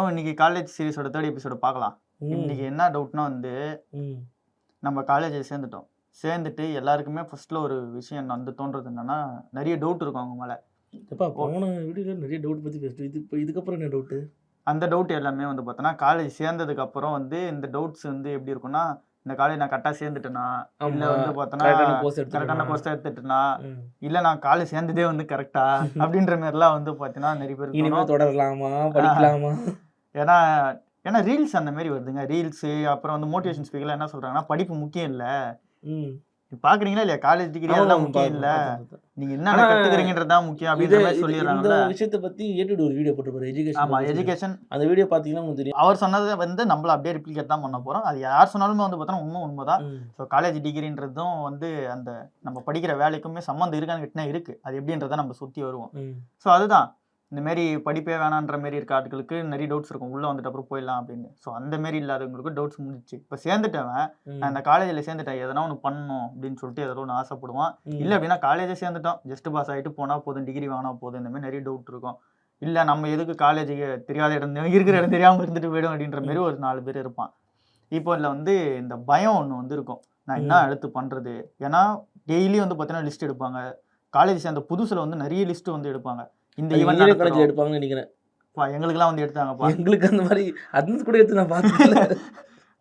No இன்னைக்கு college சீரிஸோட third எபிசோட பார்க்கலாம். இன்னைக்கு என்ன டவுட்னா வந்து நம்ம காலேஜில் சேர்ந்துட்டோம். சேர்ந்துட்டு எல்லாருக்குமே ஃபர்ஸ்ட்ல ஒரு விஷயம் வந்து தோன்றது என்னன்னா நிறைய டவுட் இருக்கும் அவங்க மேல. எப்பா போன வீடியோல நிறைய டவுட் பத்தி பேசிட்டு இது இப்போ இதுக்கப்புறம் என்ன டவுட்டு அந்த டவுட் எல்லாமே வந்து பார்த்தோன்னா காலேஜ் சேர்ந்ததுக்கு அப்புறம் வந்து இந்த டவுட்ஸ் வந்து எப்படி இருக்கும்னா இந்த காலேஜ் நான் கரெக்டாக சேர்ந்துட்டேனா? இல்ல வந்து பார்த்தோன்னா கரெக்டான கோர்ஸ் எடுத்துட்டேனா. இல்ல நான் காலேஜ் சேர்ந்ததே வந்து கரெக்டா அப்படின்ற மாதிரிலாம் வந்து பார்த்தீங்கன்னா நிறைய பேர். தொடரலாமா? படிக்கலாமா? ஏன்னா ஏன்னா ரீல்ஸ் அந்த மாதிரி வருதுங்க. ரீல்ஸ் அப்புறம் வந்து மோட்டிவேஷன் ஸ்பீக்கர்லாம் என்ன சொல்றாங்கன்னா படிப்பு முக்கியம் இல்ல. பாக்குறீங்களா இல்லையா? காலேஜ் டிகிரி ஆமா, முக்கியம் இல்ல. நீங்க என்ன கத்துக்கிறீங்கன்றது தான் முக்கியம் அப்படின்ற மாதிரி இது- இந்த விஷயத்தை பத்தி ஏட்டுடு ஒரு வீடியோ போட்டுப்பாரு எஜுகேஷன் ஆமா எஜுகேஷன் அந்த வீடியோ பாத்தீங்கன்னா உங்களுக்கு தெரியும். அவர் சொன்னதை வந்து நம்மள அப்படியே ரிப்ளிகேட் தான் பண்ண போறோம். அது யார் சொன்னாலுமே வந்து பார்த்தோன்னா உண்மை உண்மைதான். ஸோ காலேஜ் டிகிரின்றதும் வந்து அந்த நம்ம படிக்கிற வேலைக்குமே சம்மந்தம் இருக்கான்னு கேட்டினா இருக்கு. அது எப்படின்றத நம்ம சுத்தி வருவோம். ஸோ அதுதான். இந்த மாரி படிப்பே வேணான்ற மாரி இருக்க ஆட்களுக்கு நிறைய டவுட்ஸ் இருக்கும். உள்ள வந்துட்டு அப்புறம் போயிடலாம் அப்படின்னு. ஸோ அந்த மாரி இல்லாதவங்களுக்கு டவுட்ஸ் முடிஞ்சிச்சு. இப்போ சேர்ந்துட்டவன் நான் இந்த காலேஜில் சேர்ந்துட்டேன். எதனா ஒன்று பண்ணணும் அப்படின்னு சொல்லிட்டு எதோ ஒன்று ஆசைப்படுவான். இல்லை அப்படின்னா காலேஜே சேர்ந்துட்டோம் ஜஸ்ட் பாஸ் ஆகிட்டு போனால் போதும். டிகிரி வாங்கினா போதும். இந்த மாதிரி நிறைய டவுட் இருக்கும். இல்லை நம்ம எதுக்கு காலேஜுக்கு தெரியாத இடம் இருக்கிற இடம் தெரியாமல் இருந்துட்டு போயிடும் அப்படின்ற மாதிரி ஒரு நாலு பேர் இருப்பான். இப்போ இதில் வந்து இந்த பயம் ஒன்று வந்து இருக்கும் நான் என்ன. அடுத்து பண்ணுறது ஏன்னா டெய்லி வந்து பார்த்தீங்கன்னா லிஸ்ட் எடுப்பாங்க. காலேஜ் சேர்ந்த புதுசில் வந்து நிறைய லிஸ்ட் வந்து எடுப்பாங்க. இந்த அது engineering காலேஜ் எடுப்பாங்கன்னு நினைக்கிறேன். எங்களுக்கெல்லாம் வந்து எடுத்தாங்கப்பா எங்களுக்கு அந்த மாதிரி அட்னன்ஸ் கூட எடுத்து நான் பார்த்ததில்ல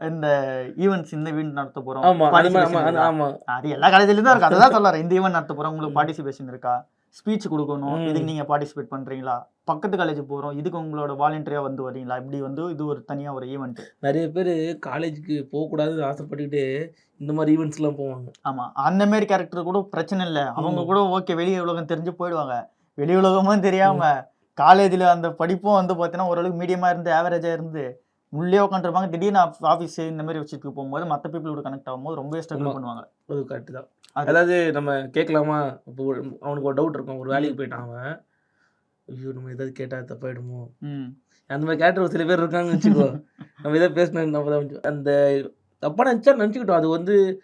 இந்த ஈவெண்ட்ஸ் இந்த ஈவெண்ட் நடத்த போகிறோம் ஆமா அது அது- அது எல்லா காலேஜ்லயும் தான் இருக்கு. அதுதான் சொல்றேன் இந்த ஈவெண்ட் நடத்த போறோம். உங்களுக்கு பார்ட்டிசிபேஷன் இருக்கா? ஸ்பீச் கொடுக்கணும். இதுக்கு நீங்க பார்ட்டிசிபேட் பண்றீங்களா? பக்கத்து காலேஜ் போறோம். இதுக்கு உங்களோட வாலண்டியரா வந்து வரீங்களா? இப்படி வந்து இது ஒரு தனியா ஒரு ஈவெண்ட் நிறைய பேர் காலேஜுக்கு போகக்கூடாதுன்னு ஆசைப்பட்டுக்கிட்டு இந்த மாதிரி ஈவெண்ட்ஸ்லாம் போவாங்க. ஆமா. அந்த மாதிரி கேரக்டர் கூட பிரச்சனை இல்லை. அவங்க. கூட ஓகே வெளி உலகம் தெரிஞ்சு போயிடுவாங்க. வெளி உலகமும் தெரியாம காலேஜ்ல அந்த படிப்பும் வந்து பார்த்தீங்கன்னா ஓரளவுக்கு மீடியமா இருந்து ஆவரேஜா இருந்து உள்ளே உட்காந்துருப்பாங்க திடீர்னு ஆஃபீஸ் இந்த மாதிரி விஷயத்துக்கு போகும்போது மற்ற பீப்புளோட கனெக்ட் ஆகும்போது ரொம்பவே ஸ்ட்ரகிள். பண்ணுவாங்க. அது கரெக்ட் தான். அது- அதாவது நம்ம கேட்கலாமா? இப்போ அவனுக்கு ஒரு டவுட் இருக்கும். ஒரு வேலைக்கு போயிட்டான் அவன். ஐயோ நம்ம ஏதாவது கேட்டா தப்பாயிடுமோ? ம். அந்த மாதிரி கேரக்டர் ஒரு சில பேர் இருக்காங்கன்னு வச்சுக்கோ. நம்ம எதாவது பேசினா நம்ம அந்த தப்பா நினச்சா நினச்சிக்கிட்டோம். அது வந்து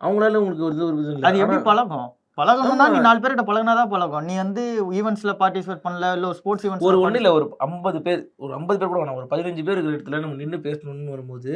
அவங்களால உங்களுக்கு ஒரு இது ஒரு அது எப்படி ஆனா- பழகும் பழகணும்னா நீ. நாலு பேர்கிட்ட பழகினாதான் பழகும். நீ வந்து ஈவெண்ட்ஸ்ல பார்ட்டிசிபேட் பண்ணல இல்ல ஒரு ஸ்போர்ட்ஸ் ஈவெண்ட்ஸ் ஒரு ஒன்றும் இல்லை ஒரு ஐம்பது பேர் ஒரு ஐம்பது பேர் கூட வேணாம். ஒரு பதினஞ்சு பேர் இருக்கிற இடத்துல நம்ம நின்று பேசணும்னு வரும்போது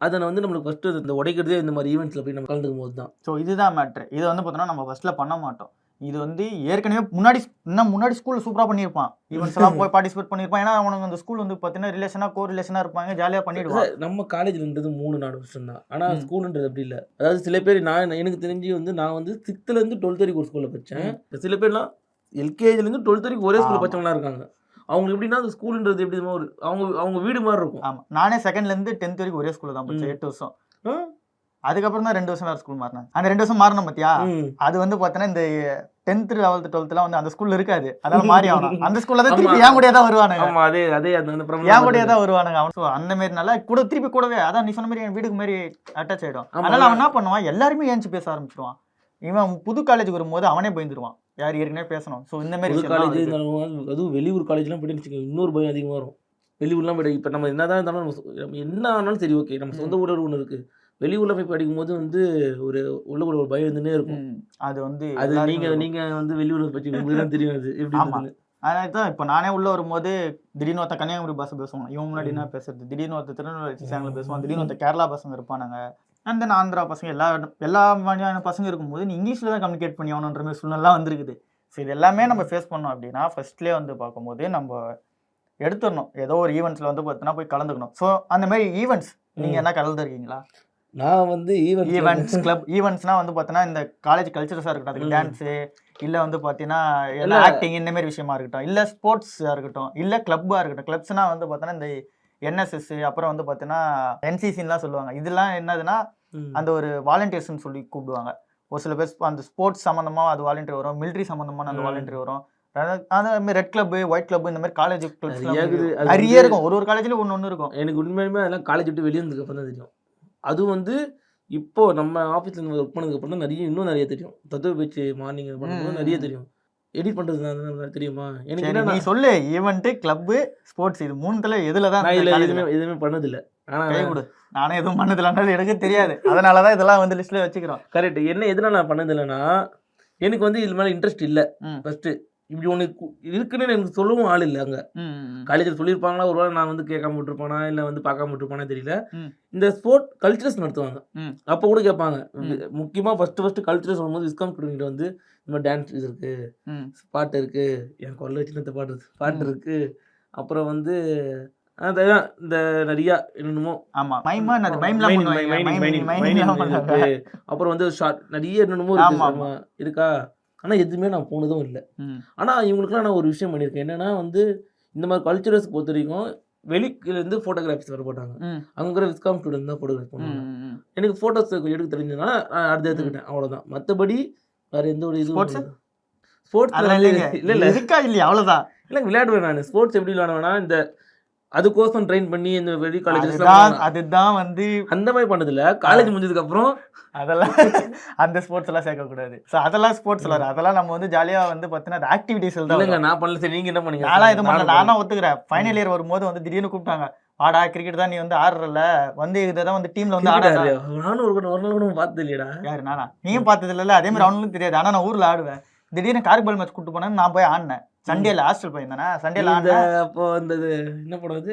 அதை வந்து நம்மளுக்கு ஃபஸ்ட்டு இந்த உடைக்கிறதே இந்த மாதிரி ஈவெண்ட்ஸில் போய் நம்ம கலந்துக்கும் போது தான் ஸோ இதுதான் மேட்ரு இது வந்து பார்த்தோன்னா நம்ம ஃபர்ஸ்ட்ல பண்ண மாட்டோம். இது வந்து ஏற்கனவே முன்னாடி இன்னும் முன்னாடி ஸ்கூல்ல சூப்பரா பண்ணியிருப்பான். ஈவெண்ட்ஸ் எல்லாம் போய் பார்ட்டிசிபேட் பண்ணியிருப்பான். ஏன்னா அவனுக்கு அந்த ஸ்கூல் வந்து பார்த்தீங்கன்னா ரிலேஷனா கோ ரிலேஷனா இருப்பாங்க ஜாலியா பண்ணிடுவான். சார், நம்ம காலேஜ்லன்றது மூணு நாலு வருஷம் தான். ஆனால். ஸ்கூலுன்றது அப்படி இல்லை. அதாவது சில பேர் நான் எனக்கு தெரிஞ்சு வந்து நான் வந்து சிக்ஸ்த்துலேருந்து டுவெல்த் வரைக்கும் ஒரு ஸ்கூலில் படித்தேன் சில பேர்லாம் எல்கேஜிலேருந்து டுவெல்த் வரைக்கும் ஒரே ஸ்கூலில் ஆமா. படிச்சவங்களாம் இருக்காங்க. அவங்களுக்கு எப்படின்னா அந்த ஸ்கூலுன்றது எப்படி ஒரு அவங்க அவங்க வீடு மாதிரி இருக்கும். ஆமா. நானே செகண்ட்ல இருந்து டென்த் வரைக்கும் ஒரே ஸ்கூல்ல தான் படிச்சேன் ம். எட்டு வருஷம்? அதுக்கப்புறம் தான் ரெண்டு வருஷம் வேற ஸ்கூல் மாறினேன். அந்த ரெண்டு வருஷம் மாறணும் பாத்தியா? ம். அது வந்து பார்த்தோன்னா இந்த டென்த் லெவல்த் டுவெல்த்லாம் வந்து அந்த ஸ்கூல்ல இருக்காது. அதனால மாறி ஆகணும். அந்த ஸ்கூல்ல தான் திருப்பி. என் கூடயே தான் வருவானுங்க. ஆமா அதே அதே அந்த அந்த problem என் வருது. தான் வருவானுங்க. அவன் So, அந்த மாதிரி நல்லா கூட திருப்பி கூடவே அதான் நீ சொன்ன மாதிரி என் வீடுக்கு மாதிரி அட்டாச் ஆயிடும். அதனால அவன் என்ன பண்ணுவான்? எல்லாருமே ஏஞ்சி பேச ஆரம்பிச்சிடுவான் இவன் புது காலேஜுக்கு வரும்போது அவனே பயந்துருவான். யார் ஏற்கனவே பேசணும். ஸோ இந்த மாதிரி காலேஜ். அதுவும் வெளியூர் காலேஜ்லாம் போயிட்டு வச்சுக்கோங்க இன்னொரு பயம் அதிகமாக வரும். வெளியூர்லாம் போய்ட்டு இப்போ நம்ம என்னதான் இருந்தாலும் நம்ம என்ன ஆனாலும் சரி ஓகே நம்ம சொந்த ஊர் ஒன்று இருக்குது வெளியூரில் போய் படிக்கும் போது வந்து ஒரு உள்ளுக்குள்ள ஒரு பயம் இருந்துனே இருக்கும். அது வந்து அது நீங்க. நீங்க வந்து வெளியூர்ல பற்றி உங்களுக்கு தான் தெரியும் அது. எப்படி. அதனால தான் இப்போ நானே உள்ள வரும்போது திடீர்னு ஒருத்த கன்னியாகுமரி பாஷை பேசுவான். இவன் முன்னாடி. என்ன பேசுறது? திடீர்னு ஒருத்த திருநெல்வேலி சேனல். பேசுவான். திடீர்னு ஒருத்த கேரளா பசங்க இருப்பானுங்க. அண்ட் தென் ஆந்திரா பசங்க எல்லா எல்லா வகையான பசங்க இருக்கும்போது நீ இங்கிலீஷ்ல தான் கம்யூனிகேட் பண்ணி ஆகணுன்ற மாதிரி சூழ்நிலாம் வந்திருக்குது. ஸோ இது எல்லாமே நம்ம ஃபேஸ் பண்ணோம் அப்படின்னா ஃபர்ஸ்ட்லேயே வந்து பார்க்கும்போது நம்ம எடுத்துடணும். ஏதோ ஒரு ஈவெண்ட்ஸ்ல வந்து பார்த்தீங்கன்னா போய் கலந்துக்கணும். ஸோ அந்த மாதிரி ஈவெண்ட்ஸ் நீங்க ம். என்ன கலந்துருக்கீங்களா நான் வந்து ஈவென்ட் ஈவெண்ட்ஸ் கிளப் ஈவெண்ட்ஸ்னா வந்து பார்த்தீங்கன்னா இந்த காலேஜ் கல்ச்சரஸாக இருக்கட்டும் அதுக்கு. டான்ஸு இல்லை வந்து பார்த்தீங்கன்னா. எல்லா ஆக்டிங் இந்த மாதிரி விஷயமா இருக்கட்டும் இல்லை ஸ்போர்ட்ஸாக இருக்கட்டும் இல்லை கிளப்பாக இருக்கட்டும் கிளப்ஸ்னா வந்து பார்த்தோன்னா இந்த என்எஸ்எஸ் அப்புறம் வந்து பார்த்தீங்கன்னா என்சிசின்லாம் சொல்லுவாங்க இதெல்லாம் என்னதுன்னா அந்த ஒரு வாலண்டியர்ஸ்னு சொல்லி கூப்பிடுவாங்க ஒரு சில பேர் அந்த ஸ்போர்ட்ஸ் சம்மந்தமா அது வாலண்டியர் வரும் மிலிட்ரி சம்மந்தமான அந்த. வாலண்டியர் வரும் அந்த மாதிரி ரெட் கிளப் ஒயிட் கிளப் இந்த மாதிரி காலேஜ் நிறைய. அது இருக்கும் ஒரு ஒரு காலேஜ்ல ஒன்று ஒன்று இருக்கும் எனக்கு உண்மையுமே அதெல்லாம் காலேஜ் விட்டு வெளியே வந்ததுக்கு அப்புறம் தான் தெரியும் அதுவும் வந்து இப்போ நம்ம ஆஃபீஸில் ஒர்க் பண்ணதுக்கு அப்புறம் தான் நிறைய இன்னும் நிறைய தெரியும். தத்துவ பேச்சு மார்னிங் பண்ணும்போது. நிறைய தெரியும். எடிட் பண்ணுறது தெரியுமா? எனக்கு நீ சொல்லு. ஈவெண்ட் கிளப் ஸ்போர்ட்ஸ் இது மூணுத்துல எதுல தான் இதில் எதுவுமே எதுவுமே பண்ணதில்லை. ஆனால் கொடு. நானே எதுவும் பண்ணதில்லைன்றது எனக்கு தெரியாது. அதனால தான் இதெல்லாம் வந்து லிஸ்ட்ல வச்சுக்கிறோம். கரெக்ட் என்ன எதனால் நான் பண்ணதில்லைன்னா எனக்கு வந்து இது மேலே இன்ட்ரெஸ்ட் இல்லை. ஃபஸ்ட்டு இப்படி ஒன்று இருக்குன்னு எனக்கு சொல்லவும் ஆள் இல்லை அங்கே. காலேஜில் சொல்லியிருப்பாங்களா? ஒரு வேளை நான் வந்து கேட்காம விட்டுருப்பானா? இல்லை வந்து பார்க்காம விட்டுருப்பானா தெரியல. இந்த ஸ்போர்ட் கல்ச்சரஸ் நடத்துவாங்க. அப்போ கூட கேட்பாங்க. முக்கியமாக ஃபஸ்ட்டு ஃபஸ்ட்டு கல்ச்சரஸ் வரும்போது விஸ்காம் ஸ்டூடெண்ட் வந்து இந்த மாதிரி டான்ஸ் இது இருக்கு. ம். பாட்டு இருக்கு. என் குரல் சின்னத்த பாட்டு பாட்டு ம். இருக்கு. அப்புறம் வந்து அதான் இந்த நிறையா என்னென்னமோ. அப்புறம் வந்து ஷார்ட் நிறைய என்னென்னமோ இருக்கு? ஆமா, ஆமா, இருக்கா ஆனா எதுவுமே நான் போனதும் இல்லை. ம். ஆனா இவங்களுக்குலாம் நான் ஒரு விஷயம் பண்ணியிருக்கேன். என்னன்னா வந்து இந்த மாதிரி கல்ச்சரஸ் பொறுத்த வரைக்கும் வெளிக்கிலேருந்து ஃபோட்டோகிராஃபிஸ் வர போட்டாங்க. அங்கே விஸ்காம் ஸ்டூடெண்ட் தான் ஃபோட்டோகிராஃபி பண்ணுவாங்க. எனக்கு ஃபோட்டோஸ் எடுக்க தெரிஞ்சதுனால நான் அடுத்து எடுத்துக்கிட்டேன். அவ்வளோதான் மற்றபடி வேற எந்த ஒரு? இதுவும் ஸ்போர்ட்ஸ் இல்லை. இல்லை இருக்கா இல்லையா? அவ்வளவுதான். இல்லை விளையாடுவேன் நான். ஸ்போர்ட்ஸ் எப்படி விளையாடுவேன்னா இந்த அதுக்கோசம் ட்ரெயின் பண்ணி இந்த வெளி அதுதான் காலேஜஸ் அதுதான் வந்து அந்த மாதிரி பண்ணதில்ல. காலேஜ் முடிஞ்சதுக்கு அப்புறம் அதெல்லாம் அந்த ஸ்போர்ட்ஸ் எல்லாம் சேர்க்க கூடாது சோ அதெல்லாம் ஸ்போர்ட்ஸ்ல வரும் அதெல்லாம் நம்ம வந்து ஜாலியா வந்து பாத்தீங்கன்னா அது ஆக்டிவிட்டிஸ்ல தான். நான் பண்ணல சரி நீங்க என்ன பண்ணீங்க? நான்லாம் இது பண்ணல. நானும் நானும் ஒத்துக்கிறேன். ஃபைனல் இயர் வரும்போது வந்து திடீர்னு கூப்பிட்டாங்க. வாடா கிரிக்கெட் தான் நீ வந்து ஆடுறல வந்து இதான் வந்து டீம்ல வந்து ஆடாத? நானும் ஒரு ஒரு நாள் கூட பார்த்தது இல்லையடா. யாரு? நானா? நீயும் பார்த்தது இல்ல அதே மாதிரி அவனுக்கும் தெரியாது. ஆனா நான் ஊர்ல ஆடுவேன். திடீர்னு கார்பால் மேட்ச் கூட்டு போனேன் நான் போய் ஆடினேன். சண்டேல ஹாஸ்டல் போயிருந்தேனா? சண்டேல ஆடினேன் அப்போ இந்த இது என்ன படம் அது?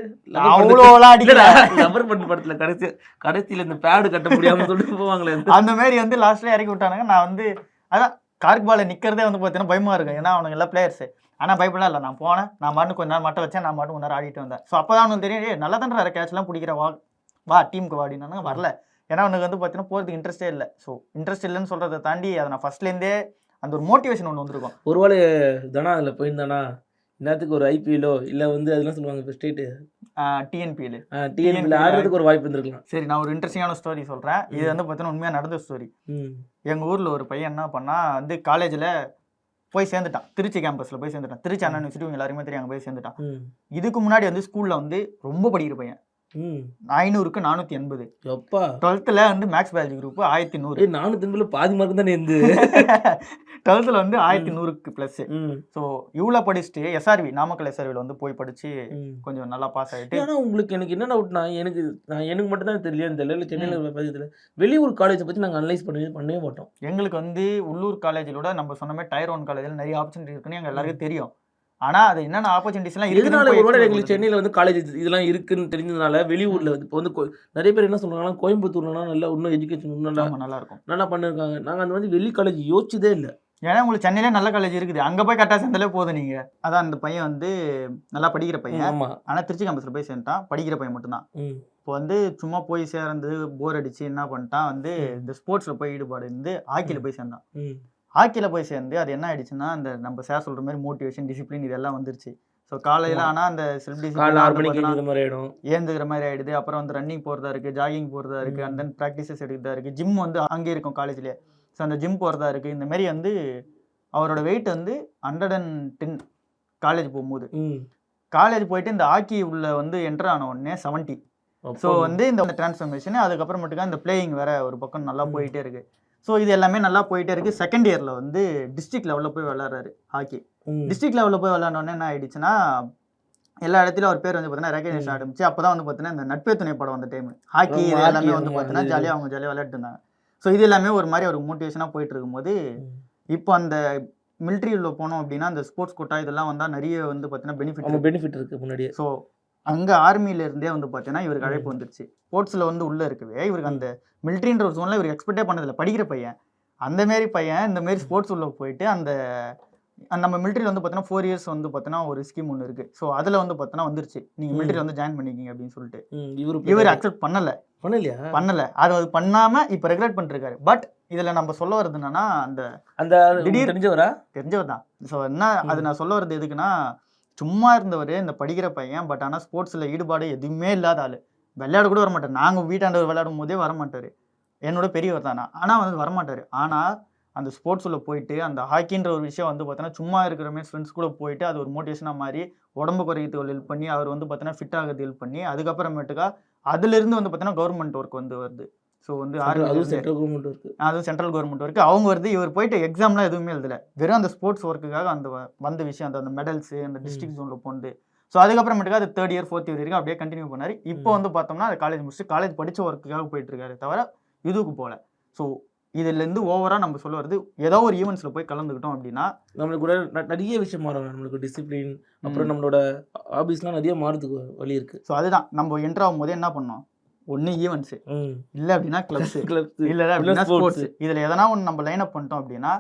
அவ்வளோலாம் அடிக்கல. லவர் பண்ண படத்துல கடைசி கடைசியில இந்த பேடு கட்ட முடியாம சொல்லிட்டு போவாங்களே அந்த மாதிரி வந்து லாஸ்ட்ல இறக்கி விட்டானுங்க. நான் வந்து அதான் கார்க் பால நிக்கிறதே வந்து பார்த்தீங்கன்னா பயமா இருக்கும் ஏன்னா அவனுங்க எல்லாம் பிளேயர்ஸ் ஆனா பயப்படலாம் இல்லை. நான் போனேன் நான் மாட்டு கொஞ்ச நேரம் மட்டும் வச்சேன் நான் மாட்டு கொஞ்ச நேரம் ஆடிட்டு வந்தேன். ஸோ அப்போ தான் அவனுக்கு தெரியும் "ஏய், நல்லா தான் கேட்ச்லாம் பிடிக்கிற. வா வா டீமுக்கு வாடினாங்க வரல. ஏன்னா அவனுக்கு வந்து பார்த்தீங்கன்னா போகிறதுக்கு இன்ட்ரெஸ்டே இல்லை. ஸோ இன்ட்ரெஸ்ட் இல்லைன்னு சொல்றதை தாண்டி அதை நான் ஃபர்ஸ்ட்லேருந்தே அந்த ஒரு மோட்டிவேஷன் ஒன்று வந்திருக்கும். ஒருவேளை தனா அதுல போயிருந்தானா? நேரத்துக்கு ஒரு ஐபிஎல்லோ இல்ல வந்து அதெல்லாம் சொல்லுவாங்க இப்போ ஸ்டேட்டு டிஎன்பிஎல் டிஎன்பியில் ஆடுறதுக்கு ஒரு வாய்ப்பு இருந்திருக்கலாம். சரி நான் ஒரு இன்ட்ரெஸ்டிங்கான ஸ்டோரி சொல்கிறேன் இது வந்து பார்த்தீங்கன்னா உண்மையாக நடந்த ஸ்டோரி எங்கள் ஊரில் ஒரு பையன் என்ன பண்ணா வந்து காலேஜில் போய் சேர்ந்துட்டான். திருச்சி கேம்பஸில் போய் சேர்ந்துட்டான். திருச்சி அண்ணா யூனிவர்சிட்டி இவங்க எல்லாருமே தெரியும் அங்கே போய் சேர்ந்துட்டான். இதுக்கு முன்னாடி வந்து ஸ்கூலில் வந்து ரொம்ப படிக்கிற பையன். ஐநூறுக்கு நானூற்றி எண்பது. எப்பா. டுவெல்த்தில் வந்து மேக்ஸ் பயாலஜி குரூப் ஆயிரத்தி நூறு. நானூத்தி எண்பதுல பாதி மார்க் தானே இருந்து. டுவெல்த்தில் வந்து ஆயிரத்தி நூறுக்கு ப்ளஸ் ஸோ இவ்வளோ படிச்சுட்டு எஸ்ஆர்வி நாமக்கல் எஸ்ஆர்வியில் வந்து போய் படித்து கொஞ்சம் நல்லா பாஸ் ஆகிட்டு ஆனா உங்களுக்கு எனக்கு என்ன டவுட்னா எனக்கு நான் எனக்கு மட்டும் தான் தெரியல தெரியல. இல்லை சென்னையில் பதியத்தில் வெளியூர் காலேஜை பற்றி நாங்கள் அனலைஸ் பண்ணவே பண்ணவே மாட்டோம். எங்களுக்கு வந்து உள்ளூர் காலேஜிலோட நம்ம சொன்ன மாதிரி டயர் ஒன் காலேஜில் நிறைய ஆப்பர்ச்சுனிட்டி இருக்குன்னு எங்கள் எல்லாருக்கும் தெரியும். ஆனால் அது என்னென்ன ஆப்பர்ச்சுனிட்டிஸ்லாம் இருக்குன்னு ஒருவேளை எங்களுக்கு சென்னையில் வந்து காலேஜ் இதெல்லாம் இருக்குன்னு தெரிஞ்சதுனால வெளியூர்ல வந்து இப்போ வந்து நிறைய பேர் என்ன சொல்றாங்கன்னா கோயம்புத்தூர்லாம் நல்லா இன்னும் எஜுகேஷன் இன்னும் நல்லா இருக்கும் நல்லா பண்ணிருக்காங்க. நாங்கள் அந்த மாதிரி வெளி காலேஜ் யோசிச்சதே இல்லை. ஏன்னா உங்களுக்கு சென்னையிலே நல்ல காலேஜ் இருக்குது. அங்கே போய் கரெக்டாக சேர்ந்தாலே போதும் நீங்கள் அதான் அந்த பையன் வந்து நல்லா படிக்கிற பையன். ஆனால் திருச்சி கேம்பஸில் போய் சேர்ந்துட்டான். படிக்கிற பையன் மட்டும்தான். இப்போ வந்து சும்மா போய் சேர்ந்து போர் அடிச்சு என்ன பண்ணிட்டான் வந்து. இந்த ஸ்போர்ட்ஸில் போய் ஈடுபாடு இருந்து ஹாக்கியில் போய் சேர்ந்தான். ஹாக்கியில் போய் சேர்ந்து அது என்ன ஆயிடுச்சுன்னா அந்த நம்ம சார் சொல்கிற மாதிரி மோட்டிவேஷன் டிசிப்ளின் இதெல்லாம் வந்துருச்சு. ஸோ காலையில். ஆனால் அந்த செல்ஃப் காலைல ஆறு மணிக்கு டிசிப்ளின் ஏந்துக்கிற மாதிரி ஆயிடுது. அப்புறம் வந்து ரன்னிங் போகிறதா இருக்குது ஜாகிங் போகிறதா இருக்குது. அண்ட் தென் ப்ராக்டிசஸ் எடுக்கிறதா இருக்குது ஜிம் வந்து அங்கே இருக்கும் காலேஜ்லேயே. ஸோ அந்த ஜிம் போகிறதா இருக்குது இந்த மாதிரி வந்து அவரோட வெயிட் வந்து ஹண்ட்ரட் அண்ட் டென் காலேஜ் போகும்போது. காலேஜ் போயிட்டு இந்த ஹாக்கி உள்ள வந்து என்டர் ஆன உடனே செவன்ட்டி ஸோ வந்து இந்த டிரான்ஸ்ஃபர்மேஷன் அதுக்கப்புறமேட்டுக்கா இந்த பிளேயிங் வேற ஒரு பக்கம் நல்லா. போயிட்டே இருக்கு. ஸோ இது எல்லாமே நல்லா போயிட்டே இருக்கு செகண்ட் இயர்ல வந்து டிஸ்ட்ரிக்ட் லெவலில் போய் விளாட்றாரு ஹாக்கி. டிஸ்ட்ரிக்ட் லெவலில் போய் விளாண்ட உடனே என்ன ஆயிடுச்சுன்னா எல்லா இடத்துலயும் அவர் பேர் வந்து பார்த்தீங்கன்னா ரெகக்னேஷன் ம். ஆரம்பிச்சு அப்பதான் வந்து பார்த்தீங்கன்னா இந்த நட்பே துணை படம் வந்த டைம் ஹாக்கி இது எல்லாமே வந்து பார்த்தீங்கன்னா ஜாலியாக அவங்க ஜாலியாக விளையாட்டு இருந்தாங்க ஸோ இது எல்லாமே ஒரு மாதிரி ஒரு மோட்டிவேஷனாக போயிட்டு இருக்கும்போது. இப்போ அந்த மிலிட்ரியில் போனோம் அப்படின்னா அந்த ஸ்போர்ட்ஸ் கோட்டா இதெல்லாம் வந்தால் நிறைய வந்து பார்த்தீங்கன்னா பெனிஃபிட் பெனிஃபிட் இருக்கு முன்னாடியே ஸோ அங்கே ஆர்மியில இருந்தே வந்து பார்த்தீங்கன்னா இவருக்கு. அழைப்பு வந்துருச்சு. ஸ்போர்ட்ஸில் வந்து உள்ளே இருக்கவே இவருக்கு அந்த மிலிட்ரின்ற ஒரு சூழ்நிலை இவருக்கு எக்ஸ்பெக்டே பண்ணதில்லை. படிக்கிற பையன். அந்த மாரி பையன் இந்த மாரி ஸ்போர்ட்ஸ் உள்ள போயிட்டு அந்த அந்த நம்ம மிலிட்ரியில் வந்து பார்த்தீங்கன்னா ஃபோர் இயர்ஸ் வந்து பார்த்தீங்கன்னா ஒரு ஸ்கீம் ஒன்று இருக்குது ஸோ அதில் வந்து பார்த்தீங்கன்னா வந்துருச்சு. நீங்கள் ம். மிலிட்ரி வந்து ஜாயின் பண்ணிக்கிங்க அப்படின்னு சொல்லிட்டு. இவரு இவர் அக்செப்ட் பண்ணலை. பண்ணலையா? பண்ணலை. அது அது பண்ணாமல் இப்போ ரெகுலேட் பண்ணிருக்காரு பட் இதில் நம்ம சொல்ல வர்றது என்னன்னா அந்த அந்த திடீர்- தெரிஞ்சவரா? தெரிஞ்சவர் தான் ஸோ என்ன அது. நான் சொல்ல வர்றது எதுக்குன்னா சும்மா இருந்தவர் இந்த படிக்கிற பையன் பட் ஆனால் ஸ்போர்ட்ஸில் ஈடுபாடு எதுவுமே இல்லாத ஆள். விளையாட கூட வர மாட்டார் நாங்கள் வீட்டாண்டவர் விளையாடும் போதே வர மாட்டார் என்னோட பெரியவர் தானே ஆனால் வந்து வரமாட்டார். ஆனால் அந்த ஸ்போர்ட்ஸில் போயிட்டு அந்த ஹாக்கின்ற ஒரு விஷயம் வந்து பார்த்தோன்னா சும்மா இருக்கிற மாதிரி ஃப்ரெண்ட்ஸ் கூட போயிட்டு அது ஒரு மோட்டிவேஷனாக மாதிரி உடம்பு குறைக்கிறதுக்கு ஹெல்ப் பண்ணி அவர் வந்து பார்த்தீங்கன்னா ஃபிட் ஆகிறது ஹெல்ப் பண்ணி அதுக்கப்புறமேட்டுக்கா அதுலேருந்து வந்து பார்த்தீங்கன்னா கவர்மெண்ட் ஒர்க் வந்து வருது. ஸோ வந்து அதுவும் சென்ட்ரல் கவர்மெண்ட் இருக்கு அதுவும் சென்ட்ரல் கவர்மெண்ட் ஒர்க்கு அவங்க வருது இவர் போயிட்டு எக்ஸாம்லாம் எதுவுமே எழுதல. வெறும் அந்த ஸ்போர்ட்ஸ் ஒர்க்குக்காக அந்த வந்த விஷயம் அந்த அந்த மெடல்ஸ் அந்த டிஸ்ட்ரிக்ட் ஜோனில் போனது. ஸோ அதுக்கப்புறமேட்டுக்கு அது தேர்ட் இயர் ஃபோர்த் இயர் வரைக்கும் அப்படியே கண்டினியூ பண்ணாரு. இப்போ. வந்து பார்த்தோம்னா அது காலேஜ் முடிச்சுட்டு காலேஜ் படிச்ச ஒர்க்குக்காக போயிட்டு இருக்காரு தவிர இதுக்கு போகல ஸோ இதுலேருந்து ஓவராக நம்ம சொல்ல வருது ஏதோ ஒரு ஈவெண்ட்ஸில் போய் கலந்துக்கிட்டோம் அப்படின்னா நம்மளுக்கு கூட நிறைய விஷயம் மாறும். நம்மளுக்கு டிசிப்ளின் அப்புறம். நம்மளோட ஹாபிஸ்லாம் நிறைய மாறதுக்கு வழி இருக்கு. ஸோ அதுதான். நம்ம என்ட்ரு ஆகும்போது என்ன பண்ணோம்? ஒன்று ஈவெண்ட்ஸு இல்லை அப்படின்னா கிளப்ஸு Clubs. இல்லை அப்படின்னா. ஸ்போர்ட்ஸ் இதில் எதனா ஒன்று நம்ம லைன் அப் பண்ணிட்டோம் அப்படின்னா.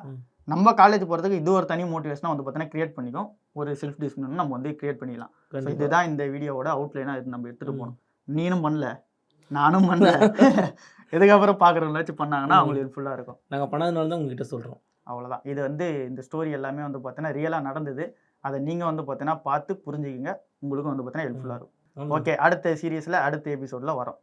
நம்ம காலேஜ் போகிறதுக்கு இது ஒரு தனி மோட்டிவேஷனாக வந்து பார்த்தீங்கன்னா கிரியேட் பண்ணிக்கும். ஒரு செல்ஃப் டிசிப்ளின் நம்ம வந்து கிரியேட் பண்ணிக்கலாம். இதுதான் இந்த வீடியோவோட அவுட்லைனாக இது நம்ம எடுத்துகிட்டு ம். போகணும் நீனும் பண்ணல. நானும் பண்ணல. இதுக்கப்புறம் பார்க்குறவங்களாச்சும் பண்ணாங்கன்னா. அவங்களுக்கு ஹெல்ப்ஃபுல்லாக இருக்கும். நாங்க பண்ணாதனால தான் உங்ககிட்ட சொல்றோம். அவ்வளோதான் இது வந்து இந்த ஸ்டோரி எல்லாமே வந்து பார்த்தீங்கன்னா ரியலாக நடந்தது. அதை நீங்கள் வந்து பார்த்தீங்கன்னா பார்த்து புரிஞ்சுக்கிங்க. உங்களுக்கும் வந்து பார்த்தீங்கன்னா ஹெல்ப்ஃபுல்லாக இருக்கும். ஓகே அடுத்த சீரியஸில் அடுத்த எபிசோடில் வரோம்